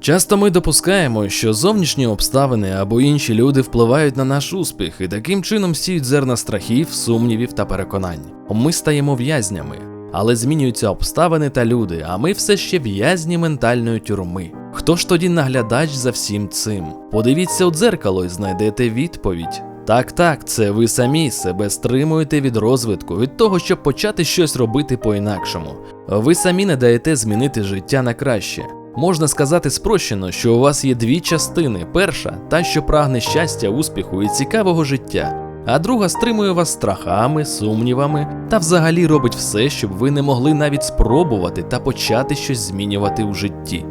Часто ми допускаємо, що зовнішні обставини або інші люди впливають на наш успіх і таким чином сіють зерна страхів, сумнівів та переконань. Ми стаємо в'язнями, але змінюються обставини та люди, а ми все ще в'язні ментальної тюрми. Хто ж тоді наглядач за всім цим? Подивіться у дзеркало і знайдете відповідь. Так, так, це ви самі себе стримуєте від розвитку, від того, щоб почати щось робити по-інакшому. Ви самі не даєте змінити життя на краще. Можна сказати спрощено, що у вас є дві частини: перша та, що прагне щастя, успіху і цікавого життя, а друга стримує вас страхами, сумнівами та взагалі робить все, щоб ви не могли навіть спробувати та почати щось змінювати у житті.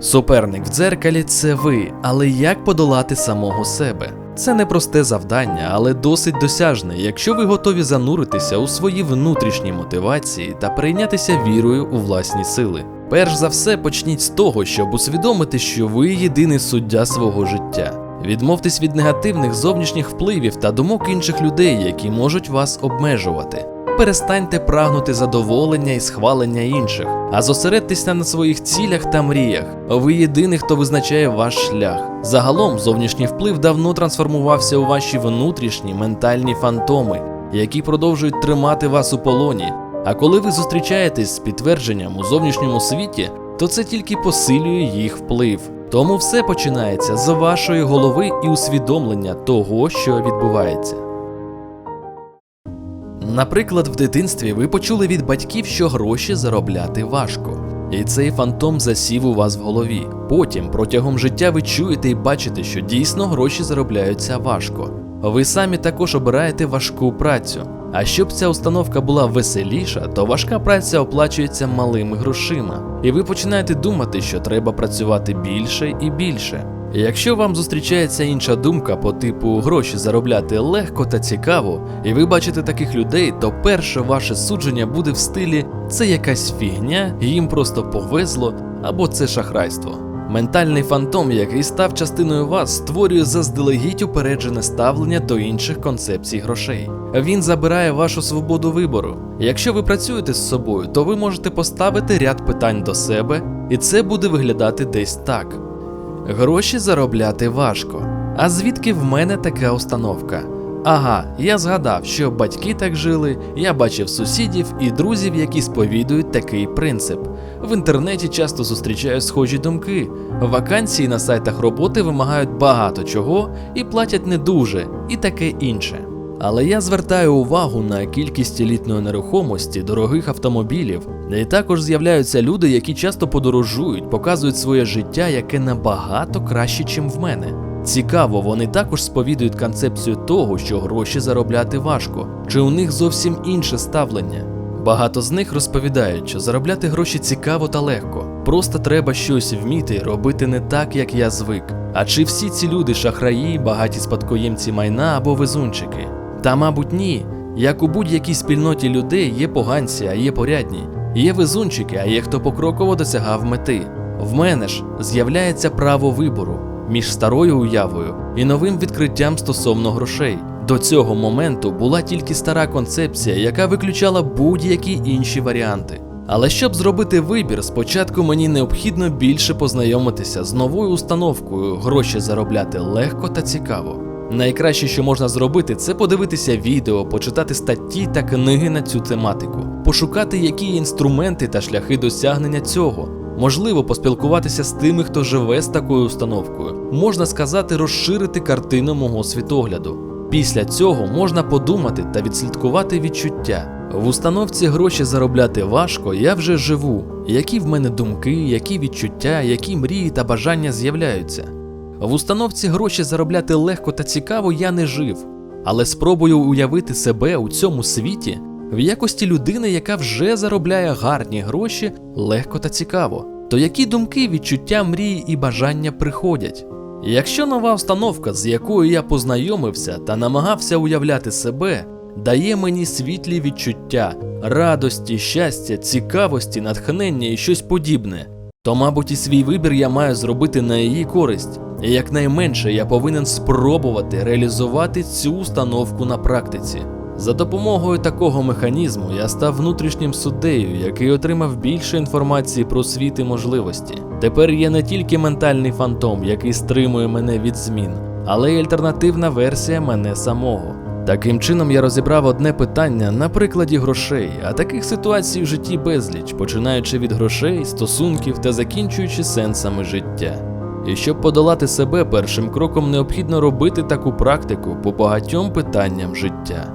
Суперник в дзеркалі це ви, але як подолати самого себе? Це непросте завдання, але досить досяжне, якщо ви готові зануритися у свої внутрішні мотивації та прийнятися вірою у власні сили. Перш за все, почніть з того, щоб усвідомити, що ви єдиний суддя свого життя. Відмовтесь від негативних зовнішніх впливів та думок інших людей, які можуть вас обмежувати. Перестаньте прагнути задоволення і схвалення інших, а зосередьтеся на своїх цілях та мріях. Ви єдиний, хто визначає ваш шлях. Загалом, зовнішній вплив давно трансформувався у ваші внутрішні ментальні фантоми, які продовжують тримати вас у полоні. А коли ви зустрічаєтесь з підтвердженням у зовнішньому світі, то це тільки посилює їх вплив. Тому все починається з вашої голови і усвідомлення того, що відбувається. Наприклад, в дитинстві ви почули від батьків, що гроші заробляти важко. І цей фантом засів у вас в голові. Потім протягом життя ви чуєте і бачите, що дійсно гроші заробляються важко. Ви самі також обираєте важку працю. А щоб ця установка була веселіша, то важка праця оплачується малими грошима, і ви починаєте думати, що треба працювати більше і більше. Якщо вам зустрічається інша думка по типу гроші заробляти легко та цікаво, і ви бачите таких людей, то перше ваше судження буде в стилі це якась фігня, їм просто повезло, або це шахрайство. Ментальний фантом, який став частиною вас, створює заздалегідь упереджене ставлення до інших концепцій грошей. Він забирає вашу свободу вибору. Якщо ви працюєте з собою, то ви можете поставити ряд питань до себе, і це буде виглядати десь так. Гроші заробляти важко. А звідки в мене така установка? Ага, я згадав, що батьки так жили, я бачив сусідів і друзів, які сповідують такий принцип. В інтернеті часто зустрічаю схожі думки. Вакансії на сайтах роботи вимагають багато чого і платять не дуже, і таке інше. Але я звертаю увагу на кількість елітної нерухомості, дорогих автомобілів, і також з'являються люди, які часто подорожують, показують своє життя, яке набагато краще, чим в мене. Цікаво, вони також сповідують концепцію того, що гроші заробляти важко, чи у них зовсім інше ставлення. Багато з них розповідають, що заробляти гроші цікаво та легко. Просто треба щось вміти робити не так, як я звик. А чи всі ці люди шахраї, багаті спадкоємці майна або везунчики? Та, мабуть, ні. Як у будь-якій спільноті людей є поганці, а є порядні, є везунчики, а є хто покроково досягав мети. В мене ж з'являється право вибору між старою уявою і новим відкриттям стосовно грошей. До цього моменту була тільки стара концепція, яка виключала будь-які інші варіанти. Але щоб зробити вибір, спочатку мені необхідно більше познайомитися з новою установкою гроші заробляти легко та цікаво. Найкраще, що можна зробити, це подивитися відео, почитати статті та книги на цю тематику, пошукати, які інструменти та шляхи досягнення цього. Можливо, поспілкуватися з тими, хто живе з такою установкою. Можна сказати, розширити картину мого світогляду. Після цього можна подумати та відслідкувати відчуття. В установці гроші заробляти важко, я вже живу. Які в мене думки, які відчуття, які мрії та бажання з'являються. В установці гроші заробляти легко та цікаво я не жив, але спробую уявити себе у цьому світі в якості людини, яка вже заробляє гарні гроші легко та цікаво. То які думки, відчуття, мрії і бажання приходять? Якщо нова установка, з якою я познайомився та намагався уявляти себе, дає мені світлі відчуття, радості, щастя, цікавості, натхнення і щось подібне, то, мабуть, і свій вибір я маю зробити на її користь. І якнайменше я повинен спробувати реалізувати цю установку на практиці. За допомогою такого механізму я став внутрішнім суддею, який отримав більше інформації про світ і можливості. Тепер є не тільки ментальний фантом, який стримує мене від змін, але й альтернативна версія мене самого. Таким чином я розібрав одне питання на прикладі грошей, а таких ситуацій в житті безліч, починаючи від грошей, стосунків та закінчуючи сенсами життя. І щоб подолати себе, першим кроком необхідно робити таку практику по багатьом питанням життя.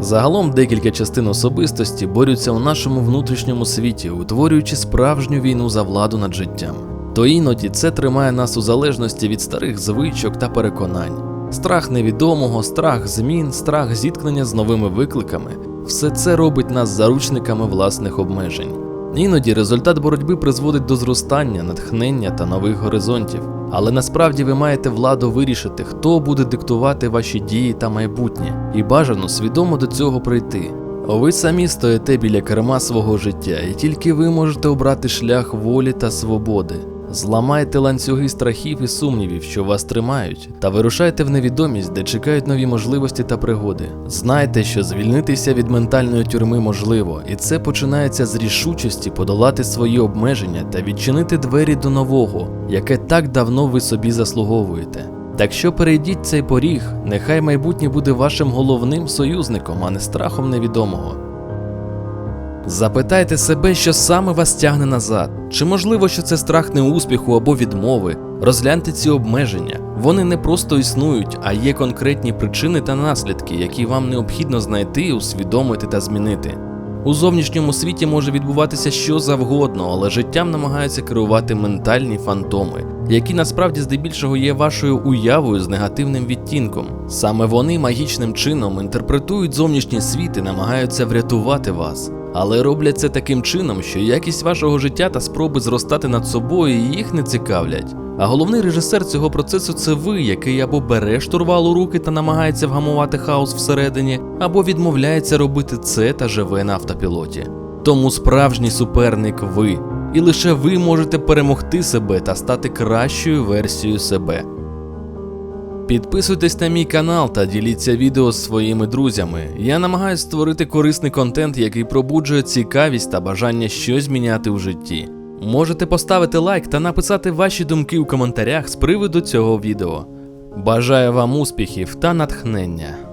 Загалом декілька частин особистості борються у нашому внутрішньому світі, утворюючи справжню війну за владу над життям. То іноді це тримає нас у залежності від старих звичок та переконань. Страх невідомого, страх змін, страх зіткнення з новими викликами все це робить нас заручниками власних обмежень. Іноді результат боротьби призводить до зростання, натхнення та нових горизонтів. Але насправді ви маєте владу вирішити, хто буде диктувати ваші дії та майбутнє, і бажано свідомо до цього прийти. Ви самі стоїте біля керма свого життя, і тільки ви можете обрати шлях волі та свободи. Зламайте ланцюги страхів і сумнівів, що вас тримають, та вирушайте в невідомість, де чекають нові можливості та пригоди. Знайте, що звільнитися від ментальної тюрми можливо, і це починається з рішучості подолати свої обмеження та відчинити двері до нового, яке так давно ви собі заслуговуєте. Так що перейдіть цей поріг, нехай майбутнє буде вашим головним союзником, а не страхом невідомого. Запитайте себе, що саме вас тягне назад. Чи можливо, що це страх неуспіху або відмови? Розгляньте ці обмеження. Вони не просто існують, а є конкретні причини та наслідки, які вам необхідно знайти, усвідомити та змінити. У зовнішньому світі може відбуватися що завгодно, але життям намагаються керувати ментальні фантоми, які насправді здебільшого є вашою уявою з негативним відтінком. Саме вони магічним чином інтерпретують зовнішній світ і намагаються врятувати вас. Але роблять це таким чином, що якість вашого життя та спроби зростати над собою їх не цікавлять. А головний режисер цього процесу це ви, який або бере штурвал у руки та намагається вгамувати хаос всередині, або відмовляється робити це та живе на автопілоті. Тому справжній суперник ви, і лише ви можете перемогти себе та стати кращою версією себе. Підписуйтесь на мій канал та діліться відео з своїми друзями. Я намагаюся створити корисний контент, який пробуджує цікавість та бажання щось зміняти у житті. Можете поставити лайк та написати ваші думки у коментарях з приводу цього відео. Бажаю вам успіхів та натхнення!